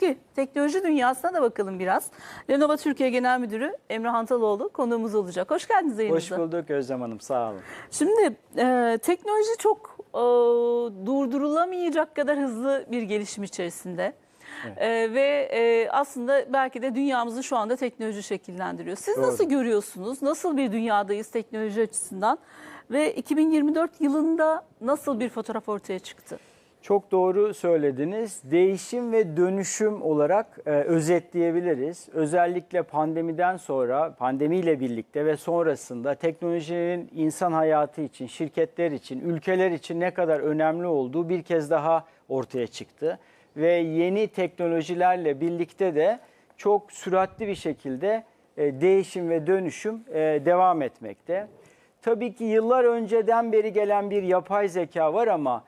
Peki teknoloji dünyasına da bakalım biraz. Lenovo Türkiye Genel Müdürü Emre Hantaloğlu konuğumuz olacak. Hoş geldiniz Hoş yayınımıza. bulduk Özlem Hanım sağ olun. Şimdi e, teknoloji çok e, durdurulamayacak kadar hızlı bir gelişim içerisinde. E, ve e, aslında belki de dünyamızı şu anda teknoloji şekillendiriyor. Siz Doğru. nasıl görüyorsunuz? Nasıl bir dünyadayız teknoloji açısından? Ve 2024 yılında nasıl bir fotoğraf ortaya çıktı? Çok doğru söylediniz. Değişim ve dönüşüm olarak e, özetleyebiliriz. Özellikle pandemiden sonra, pandemiyle birlikte ve sonrasında teknolojinin insan hayatı için, şirketler için, ülkeler için ne kadar önemli olduğu bir kez daha ortaya çıktı. Ve yeni teknolojilerle birlikte de çok süratli bir şekilde e, değişim ve dönüşüm e, devam etmekte. Tabii ki yıllar önceden beri gelen bir yapay zeka var ama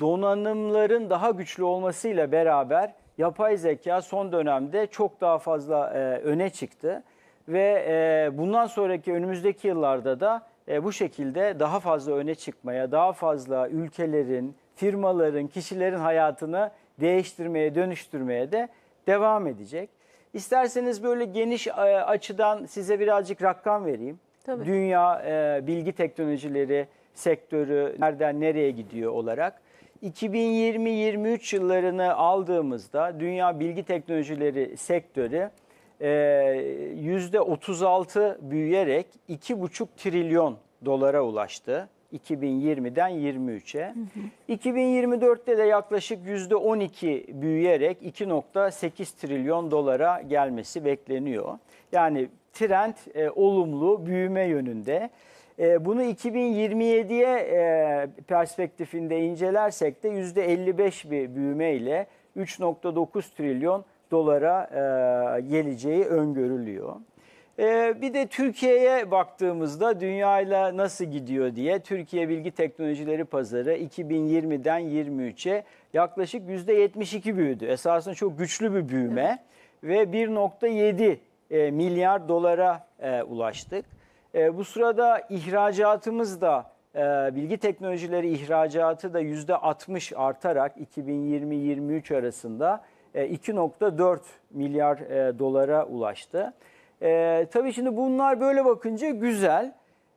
donanımların daha güçlü olmasıyla beraber yapay zeka son dönemde çok daha fazla e, öne çıktı. Ve e, bundan sonraki önümüzdeki yıllarda da e, bu şekilde daha fazla öne çıkmaya, daha fazla ülkelerin, firmaların, kişilerin hayatını değiştirmeye, dönüştürmeye de devam edecek. İsterseniz böyle geniş e, açıdan size birazcık rakam vereyim. Tabii. Dünya e, bilgi teknolojileri sektörü nereden nereye gidiyor olarak. 2020-23 yıllarını aldığımızda dünya bilgi teknolojileri sektörü e, %36 büyüyerek 2,5 trilyon dolara ulaştı. 2020'den 23'e. 2024'te de yaklaşık %12 büyüyerek 2.8 trilyon dolara gelmesi bekleniyor. Yani trend e, olumlu büyüme yönünde. E, bunu 2027'ye e, perspektifinde incelersek de %55 bir büyüme ile 3.9 trilyon dolara e, geleceği öngörülüyor. E, bir de Türkiye'ye baktığımızda dünyayla nasıl gidiyor diye Türkiye Bilgi Teknolojileri Pazarı 2020'den 23'e yaklaşık %72 büyüdü. Esasında çok güçlü bir büyüme ve 1.7 e, milyar dolara e, ulaştık. E, bu sırada ihracatımız da e, bilgi teknolojileri ihracatı da %60 artarak 2020-23 arasında e, 2.4 milyar e, dolara ulaştı. E, tabii şimdi bunlar böyle bakınca güzel.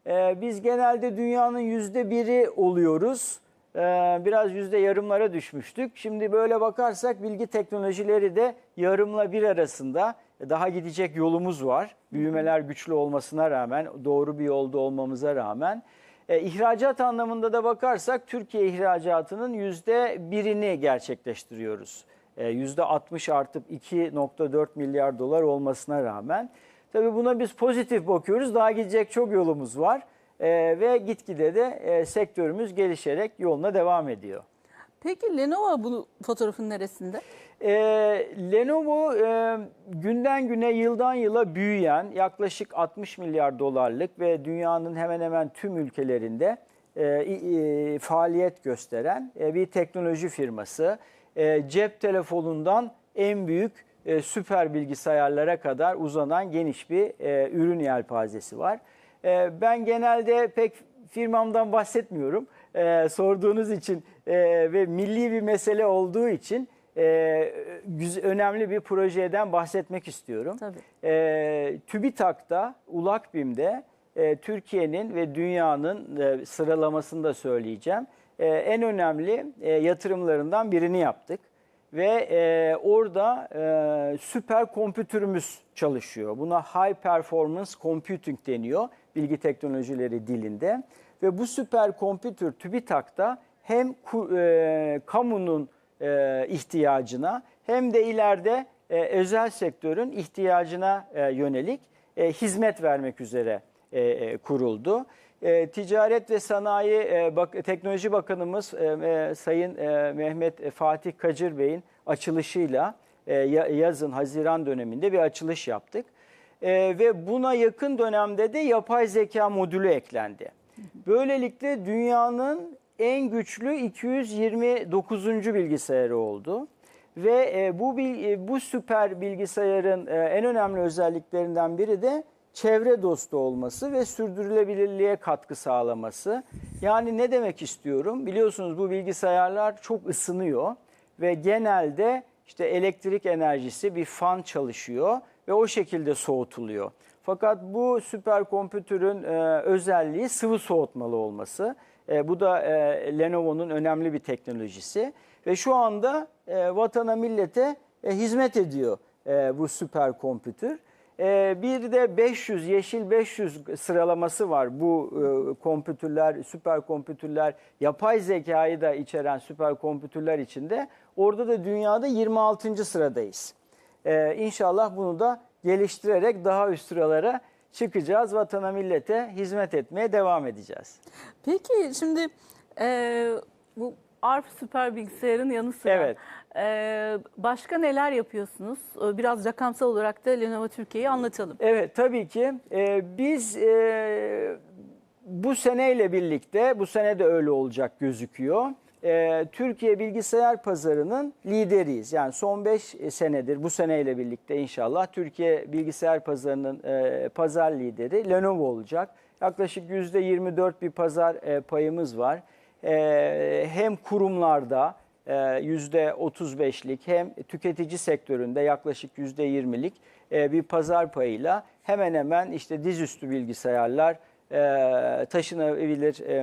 E, biz genelde dünyanın yüzde biri oluyoruz. E, biraz yüzde yarımlara düşmüştük. Şimdi böyle bakarsak bilgi teknolojileri de yarımla bir arasında daha gidecek yolumuz var. Büyümeler güçlü olmasına rağmen, doğru bir yolda olmamıza rağmen. E, ihracat anlamında da bakarsak Türkiye ihracatının yüzde birini gerçekleştiriyoruz. E, Yüzde 60 artıp 2.4 milyar dolar olmasına rağmen. Tabii buna biz pozitif bakıyoruz. Daha gidecek çok yolumuz var. E, ve gitgide de e, sektörümüz gelişerek yoluna devam ediyor. Peki Lenovo bu fotoğrafın neresinde? E, Lenovo e, günden güne yıldan yıla büyüyen yaklaşık 60 milyar dolarlık ve dünyanın hemen hemen tüm ülkelerinde e, e, faaliyet gösteren e, bir teknoloji firması. E, cep telefonundan en büyük e, süper bilgisayarlara kadar uzanan geniş bir e, ürün yelpazesi var. E, ben genelde pek firmamdan bahsetmiyorum. E, sorduğunuz için e, ve milli bir mesele olduğu için e, önemli bir projeden bahsetmek istiyorum. Tabii. E, TÜBİTAK'ta, ULAKBİM'de e, Türkiye'nin ve dünyanın e, sıralamasını da söyleyeceğim. E, en önemli e, yatırımlarından birini yaptık. Ve e, orada e, süper kompütürümüz çalışıyor. Buna High Performance Computing deniyor bilgi teknolojileri dilinde. Ve bu süper kompütür TÜBİTAK'ta hem e, kamunun e, ihtiyacına hem de ileride e, özel sektörün ihtiyacına e, yönelik hizmet vermek üzere kuruldu. Ticaret ve Sanayi Teknoloji Bakanımız Sayın Mehmet Fatih Kacır Bey'in açılışıyla ya- yazın Haziran döneminde bir açılış yaptık. Ve buna yakın dönemde de yapay zeka modülü eklendi. Böylelikle dünyanın en güçlü 229. bilgisayarı oldu. Ve e, bu e, bu süper bilgisayarın e, en önemli özelliklerinden biri de çevre dostu olması ve sürdürülebilirliğe katkı sağlaması. Yani ne demek istiyorum? Biliyorsunuz bu bilgisayarlar çok ısınıyor ve genelde işte elektrik enerjisi bir fan çalışıyor ve o şekilde soğutuluyor. Fakat bu süperkompütürün e, özelliği sıvı soğutmalı olması. E, bu da e, Lenovo'nun önemli bir teknolojisi ve şu anda e, vatana millete e, hizmet ediyor e, bu süperkompütür. E, bir de 500 yeşil 500 sıralaması var bu e, kompütürler, süperkompütürler, yapay zekayı da içeren süperkompütürler içinde. Orada da dünyada 26. sıradayız. E, inşallah bunu da geliştirerek daha üst sıralara çıkacağız. Vatana millete hizmet etmeye devam edeceğiz. Peki şimdi e, bu ARP süper bilgisayarın yanı sıra Evet. e, başka neler yapıyorsunuz? E, Biraz rakamsal olarak da Lenovo Türkiye'yi anlatalım. Evet tabii ki. Ee, biz e, bu seneyle birlikte, bu sene de öyle olacak gözüküyor. Ee, Türkiye bilgisayar pazarının lideriyiz. Yani son 5 senedir bu seneyle birlikte inşallah Türkiye bilgisayar pazarının e, pazar lideri Lenovo olacak. Yaklaşık %24 bir pazar e, payımız var. E, hem kurumlarda e, %35'lik hem tüketici sektöründe yaklaşık %20'lik e, bir pazar payıyla hemen hemen işte dizüstü bilgisayarlar, e, taşınabilir e,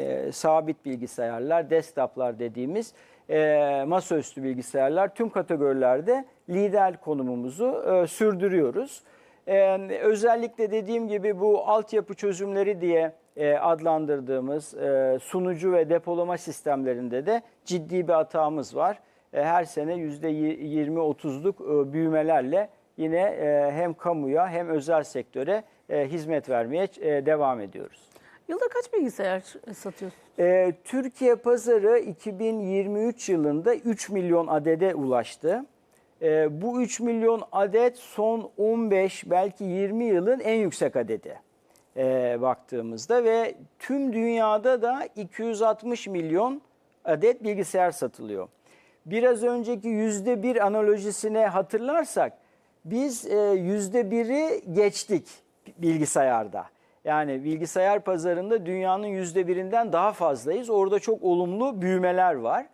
e, sabit bilgisayarlar, desktoplar dediğimiz e, masaüstü bilgisayarlar tüm kategorilerde lider konumumuzu sürdürüyoruz. Ee, özellikle dediğim gibi bu altyapı çözümleri diye adlandırdığımız sunucu ve depolama sistemlerinde de ciddi bir hatamız var. Her sene %20-30'luk e, büyümelerle yine hem kamuya hem özel sektöre e, hizmet vermeye e, devam ediyoruz. Yılda kaç bilgisayar satıyorsunuz? Ee, Türkiye pazarı 2023 yılında 3 milyon adede ulaştı. Bu 3 milyon adet son 15 belki 20 yılın en yüksek adedi baktığımızda ve tüm dünyada da 260 milyon adet bilgisayar satılıyor. Biraz önceki yüzde bir analojisine hatırlarsak biz e, yüzde biri geçtik bilgisayarda. Yani bilgisayar pazarında dünyanın yüzde birinden daha fazlayız. Orada çok olumlu büyümeler var.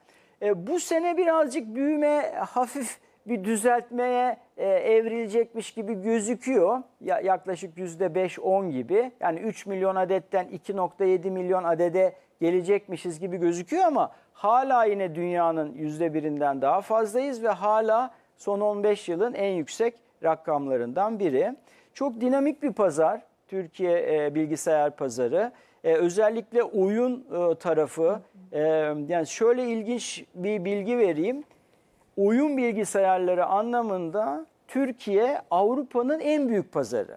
E, bu sene birazcık büyüme hafif bir düzeltmeye e, evrilecekmiş gibi gözüküyor. Ya, yaklaşık yüzde 5-10 gibi. Yani 3 milyon adetten 2.7 milyon adede gelecekmişiz gibi gözüküyor ama hala yine dünyanın yüzde birinden daha fazlayız ve hala son 15 yılın en yüksek rakamlarından biri. Çok dinamik bir pazar Türkiye e, bilgisayar pazarı. E, özellikle oyun e, tarafı e, yani şöyle ilginç bir bilgi vereyim. Oyun bilgisayarları anlamında Türkiye Avrupa'nın en büyük pazarı.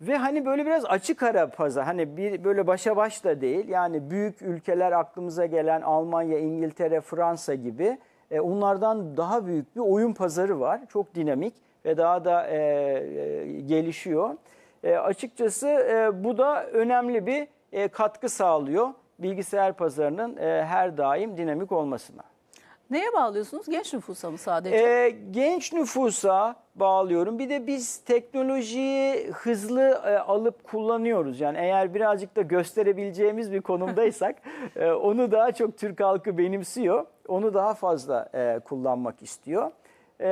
Ve hani böyle biraz açık ara pazar. Hani bir böyle başa baş da değil. Yani büyük ülkeler aklımıza gelen Almanya, İngiltere, Fransa gibi e, onlardan daha büyük bir oyun pazarı var. Çok dinamik ve daha da e, e, gelişiyor. E, açıkçası e, bu da önemli bir e, katkı sağlıyor bilgisayar pazarının e, her daim dinamik olmasına. Neye bağlıyorsunuz? Genç nüfusa mı sadece? Ee, genç nüfusa bağlıyorum. Bir de biz teknolojiyi hızlı e, alıp kullanıyoruz. Yani eğer birazcık da gösterebileceğimiz bir konumdaysak e, onu daha çok Türk halkı benimsiyor. Onu daha fazla e, kullanmak istiyor. E,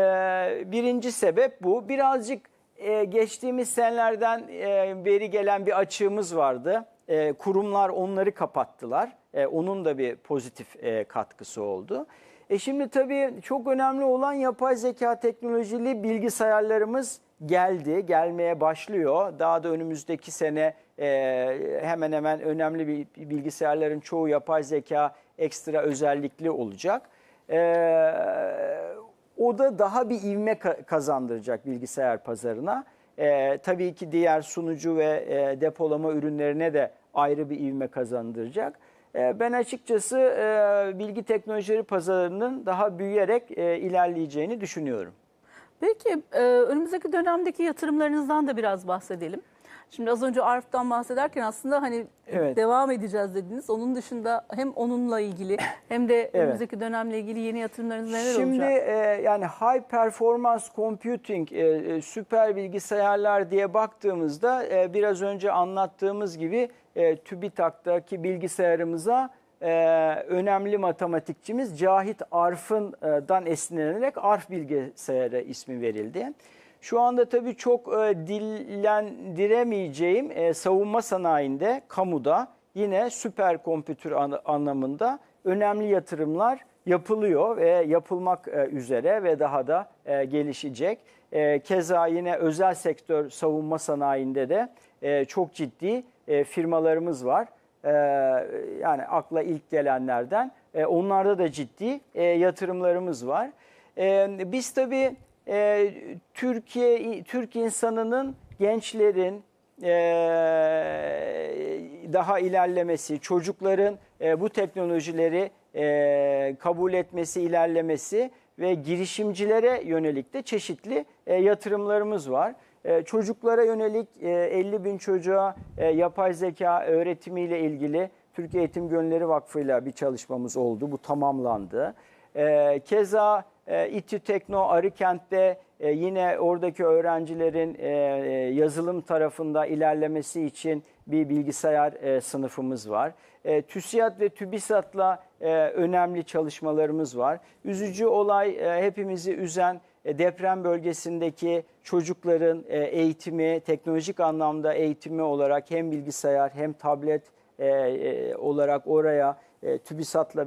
birinci sebep bu. Birazcık e, geçtiğimiz senelerden e, beri gelen bir açığımız vardı. E, kurumlar onları kapattılar. E, onun da bir pozitif e, katkısı oldu. E şimdi tabii çok önemli olan yapay zeka teknolojili bilgisayarlarımız geldi, gelmeye başlıyor. Daha da önümüzdeki sene e, hemen hemen önemli bir bilgisayarların çoğu yapay zeka ekstra özellikli olacak. E, o da daha bir ivme ka- kazandıracak bilgisayar pazarına. E, tabii ki diğer sunucu ve e, depolama ürünlerine de ayrı bir ivme kazandıracak. E, Ben açıkçası e, bilgi teknolojileri pazarının daha büyüyerek e, ilerleyeceğini düşünüyorum. Peki e, önümüzdeki dönemdeki yatırımlarınızdan da biraz bahsedelim. Şimdi az önce ARF'tan bahsederken aslında hani Evet. devam edeceğiz dediniz. Onun dışında hem onunla ilgili hem de önümüzdeki dönemle ilgili yeni yatırımlarınız neler Şimdi olacak? e, yani high performance computing, e, e, süper bilgisayarlar diye baktığımızda e, biraz önce anlattığımız gibi e, TÜBİTAK'taki bilgisayarımıza e, önemli matematikçimiz Cahit Arf'ından esinlenerek Arf bilgisayarı ismi verildi. Şu anda tabii çok e, dillendiremeyeceğim e, savunma sanayinde, kamuda yine süperkompütür an- anlamında önemli yatırımlar yapılıyor ve yapılmak e, üzere ve daha da e, gelişecek. E, Keza yine özel sektör savunma sanayinde de e, çok ciddi e, firmalarımız var. E, Yani akla ilk gelenlerden e, onlarda da ciddi e, yatırımlarımız var. E, Biz tabii e, Türkiye Türk insanının gençlerin e, daha ilerlemesi, çocukların e, bu teknolojileri e, kabul etmesi, ilerlemesi ve girişimcilere yönelik de çeşitli e, yatırımlarımız var. E, Çocuklara yönelik e, 50 bin çocuğa e, yapay zeka öğretimiyle ilgili Türkiye Eğitim Gönülleri Vakfı'yla bir çalışmamız oldu. Bu tamamlandı. E, Keza e, İTÜ Tekno Arıkent'te e, yine oradaki öğrencilerin e, e, yazılım tarafında ilerlemesi için bir bilgisayar e, sınıfımız var. E, TÜSİAD ve TÜBİSAD'la önemli çalışmalarımız var. Üzücü olay hepimizi üzen deprem bölgesindeki çocukların eğitimi, teknolojik anlamda eğitimi olarak hem bilgisayar hem tablet olarak oraya e,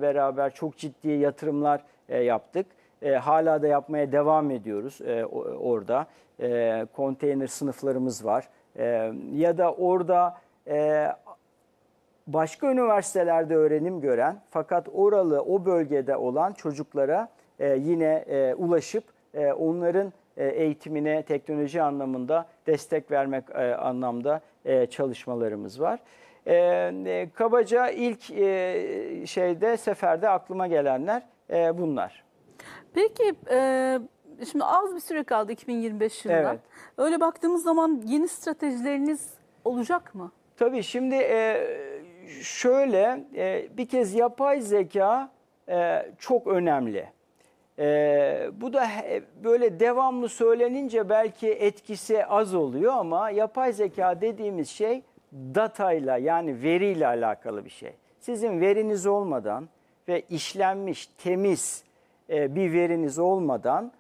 beraber çok ciddi yatırımlar yaptık. E, hala da yapmaya devam ediyoruz e, orada. E, konteyner sınıflarımız var. E, ya da orada e, başka üniversitelerde öğrenim gören fakat oralı o bölgede olan çocuklara e, yine e, ulaşıp e, onların e, eğitimine teknoloji anlamında destek vermek e, anlamda e, çalışmalarımız var. E, e, kabaca ilk e, şeyde seferde aklıma gelenler e, bunlar. Peki e, şimdi az bir süre kaldı 2025 yılına. Evet. Öyle baktığımız zaman yeni stratejileriniz olacak mı? Tabii şimdi e, şöyle e, bir kez yapay zeka e, çok önemli. E, bu da he- böyle devamlı söylenince belki etkisi az oluyor ama yapay zeka dediğimiz şey datayla yani veriyle alakalı bir şey. Sizin veriniz olmadan ve işlenmiş temiz bir veriniz olmadan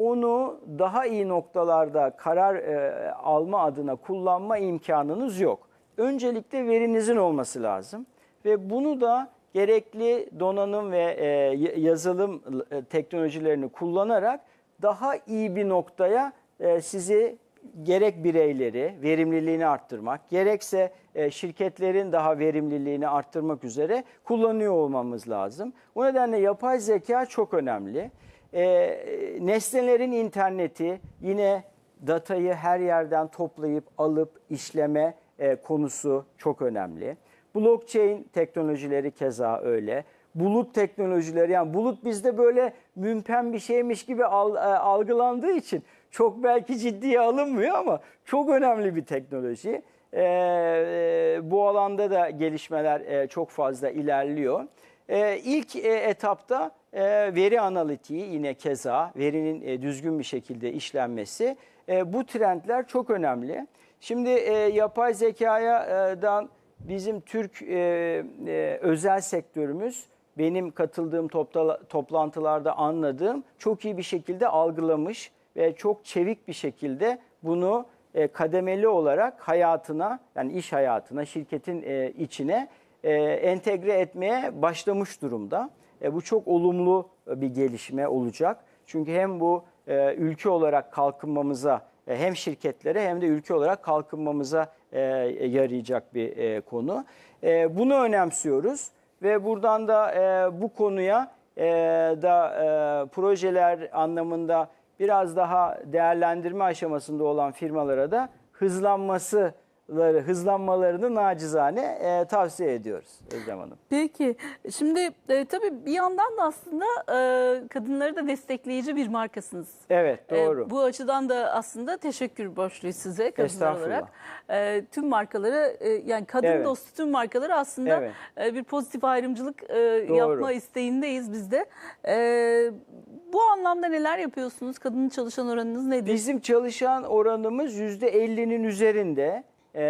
onu daha iyi noktalarda karar e, alma adına kullanma imkanınız yok. Öncelikle verinizin olması lazım ve bunu da gerekli donanım ve e, yazılım e, teknolojilerini kullanarak daha iyi bir noktaya e, sizi gerek bireyleri verimliliğini arttırmak, gerekse e, şirketlerin daha verimliliğini arttırmak üzere kullanıyor olmamız lazım. O nedenle yapay zeka çok önemli. E, nesnelerin interneti yine datayı her yerden toplayıp alıp işleme e, konusu çok önemli. Blockchain teknolojileri keza öyle. Bulut teknolojileri yani bulut bizde böyle mümpen bir şeymiş gibi al- algılandığı için çok belki ciddiye alınmıyor ama çok önemli bir teknoloji. E, e, bu alanda da gelişmeler e, çok fazla ilerliyor. E, ilk e, etapta e, veri analitiği yine keza verinin e, düzgün bir şekilde işlenmesi. E, bu trendler çok önemli. Şimdi e, yapay zekadan bizim Türk e, e, özel sektörümüz benim katıldığım topla- toplantılarda anladığım çok iyi bir şekilde algılamış ve çok çevik bir şekilde bunu e, kademeli olarak hayatına yani iş hayatına, şirketin e, içine e, entegre etmeye başlamış durumda. E, bu çok olumlu bir gelişme olacak. Çünkü hem bu e, ülke olarak kalkınmamıza e, hem şirketlere hem de ülke olarak kalkınmamıza e, yarayacak bir e, konu. E, bunu önemsiyoruz ve buradan da e, bu konuya e, da e, projeler anlamında biraz daha değerlendirme aşamasında olan firmalara da hızlanması hızlanmalarını nacizane e, tavsiye ediyoruz Özlem Hanım. Peki şimdi e, tabii bir yandan da aslında e, kadınları da destekleyici bir markasınız. Evet E, doğru. bu açıdan da aslında teşekkür borçluyuz size kadınlar olarak. E, tüm markaları e, yani kadın Evet. dostu tüm markaları aslında Evet. e, bir pozitif ayrımcılık e, Doğru. yapma isteğindeyiz biz de. E, bu anlamda neler yapıyorsunuz? Kadın çalışan oranınız nedir? Bizim çalışan oranımız %50'nin üzerinde. E,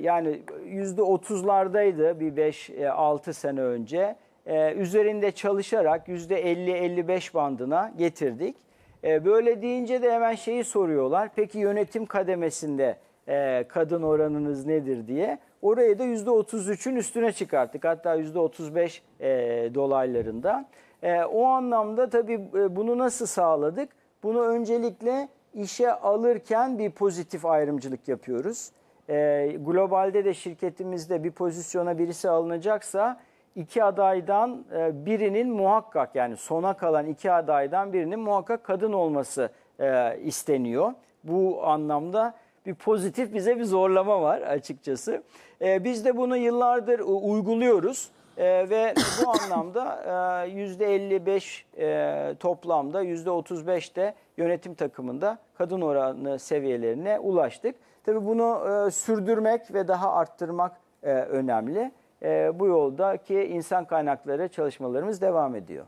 yani yüzde otuzlardaydı bir 5-6 sene önce. E, üzerinde çalışarak yüzde 50-55 bandına getirdik. E, böyle deyince de hemen şeyi soruyorlar. Peki yönetim kademesinde e, kadın oranınız nedir diye. Orayı da %33'ün üstüne çıkarttık. Hatta %35 e, dolaylarında. E, o anlamda tabii e, bunu nasıl sağladık? Bunu öncelikle işe alırken bir pozitif ayrımcılık yapıyoruz. E, globalde de şirketimizde bir pozisyona birisi alınacaksa iki adaydan e, birinin muhakkak yani sona kalan iki adaydan birinin muhakkak kadın olması e, isteniyor. Bu anlamda bir pozitif bize bir zorlama var açıkçası. E, biz de bunu yıllardır uyguluyoruz. E, ve bu anlamda e, %55 e, toplamda %35 de yönetim takımında kadın oranı seviyelerine ulaştık. Tabii bunu e, sürdürmek ve daha arttırmak e, önemli. E, bu yoldaki insan kaynakları çalışmalarımız devam ediyor.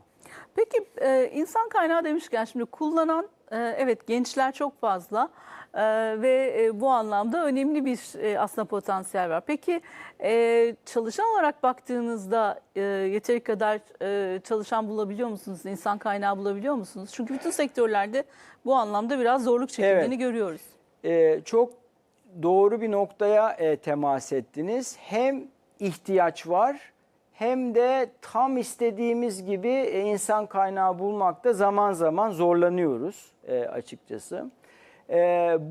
Peki e, insan kaynağı demişken şimdi kullanan e, evet gençler çok fazla e, ve e, bu anlamda önemli bir e, aslında potansiyel var. Peki e, çalışan olarak baktığınızda e, yeteri kadar e, çalışan bulabiliyor musunuz? İnsan kaynağı bulabiliyor musunuz? Çünkü bütün sektörlerde bu anlamda biraz zorluk çekildiğini Evet. görüyoruz. e, çok doğru bir noktaya e, temas ettiniz. Hem ihtiyaç var hem de tam istediğimiz gibi e, insan kaynağı bulmakta zaman zaman zorlanıyoruz e, açıkçası. E,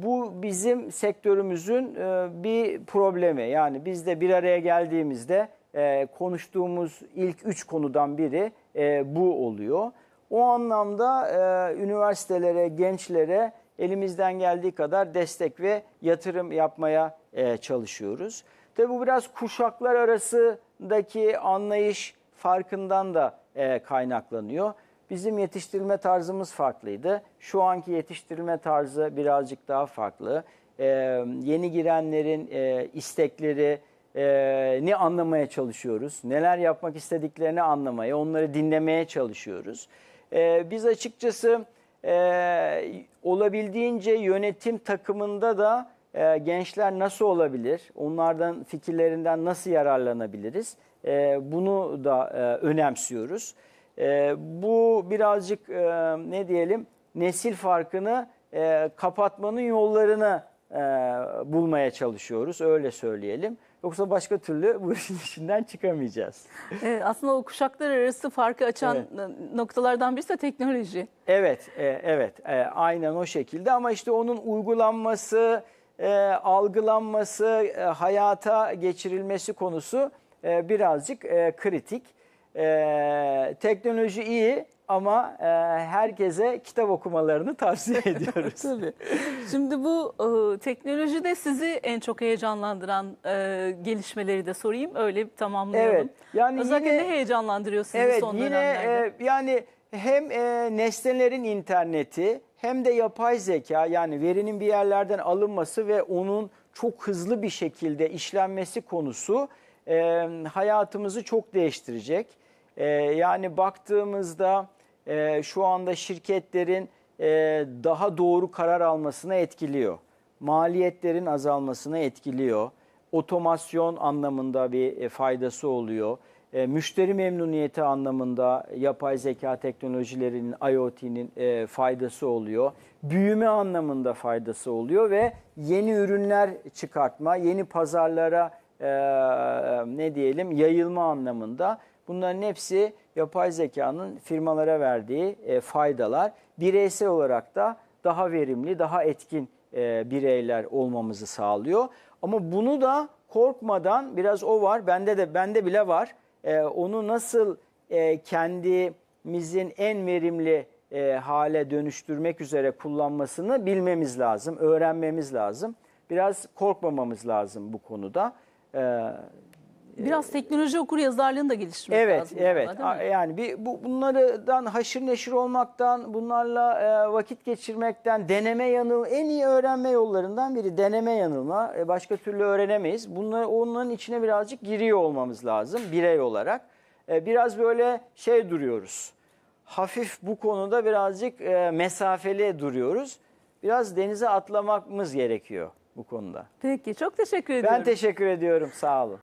bu bizim sektörümüzün e, bir problemi. Yani biz de bir araya geldiğimizde e, konuştuğumuz ilk üç konudan biri e, bu oluyor. O anlamda e, üniversitelere, gençlere elimizden geldiği kadar destek ve yatırım yapmaya e, çalışıyoruz. Tabi bu biraz kuşaklar arasındaki anlayış farkından da e, kaynaklanıyor. Bizim yetiştirilme tarzımız farklıydı. Şu anki yetiştirilme tarzı birazcık daha farklı. E, yeni girenlerin istekleri, e, ne anlamaya çalışıyoruz, neler yapmak istediklerini anlamaya, onları dinlemeye çalışıyoruz. Biz açıkçası e, olabildiğince yönetim takımında da e, gençler nasıl olabilir, onlardan fikirlerinden nasıl yararlanabiliriz, e, bunu da e, önemsiyoruz. E, bu birazcık e, ne diyelim nesil farkını e, kapatmanın yollarını e, bulmaya çalışıyoruz, öyle söyleyelim. Yoksa başka türlü bu işin içinden çıkamayacağız. E, aslında o kuşaklar arası farkı açan Evet. noktalardan birisi de teknoloji. Evet, e, evet, e, aynen o şekilde ama işte onun uygulanması, e, algılanması, e, hayata geçirilmesi konusu e, birazcık e, kritik. E, teknoloji iyi ama e, herkese kitap okumalarını tavsiye ediyoruz. Tabii. Şimdi bu e, teknolojide sizi en çok heyecanlandıran e, gelişmeleri de sorayım. Öyle tamamlayalım. Evet, yani Özellikle yine- ne heyecanlandırıyor sizi Evet son yine dönemlerde? e, yani hem e, nesnelerin interneti hem de yapay zeka yani verinin bir yerlerden alınması ve onun çok hızlı bir şekilde işlenmesi konusu e, hayatımızı çok değiştirecek. E, yani baktığımızda e, şu anda şirketlerin e, daha doğru karar almasına etkiliyor. Maliyetlerin azalmasına etkiliyor otomasyon anlamında bir e, faydası oluyor. E, müşteri memnuniyeti anlamında yapay zeka teknolojilerinin, IoT'nin e, faydası oluyor. Büyüme anlamında faydası oluyor ve yeni ürünler çıkartma, yeni pazarlara e, ne diyelim yayılma anlamında. Bunların hepsi yapay zekanın firmalara verdiği e, faydalar. Bireysel olarak da daha verimli, daha etkin e, bireyler olmamızı sağlıyor. Ama bunu da korkmadan biraz o var, bende de bende bile var. E, onu nasıl kendimizin en verimli hale dönüştürmek üzere kullanmasını bilmemiz lazım, öğrenmemiz lazım. Biraz korkmamamız lazım bu konuda. Biraz teknoloji okur yazarlığını da geliştirmek Evet, lazım. evet. A- Yani bir bu bunlardan haşır neşir olmaktan, bunlarla e, vakit geçirmekten, deneme yanıl en iyi öğrenme yollarından biri deneme yanılma. E, başka türlü öğrenemeyiz. Bunlar onların içine birazcık giriyor olmamız lazım birey olarak. E, biraz böyle şey duruyoruz. Hafif bu konuda birazcık e, mesafeli duruyoruz. Biraz denize atlamamız gerekiyor. bu konuda. Peki çok teşekkür ediyorum. Ben teşekkür ediyorum. Sağ olun.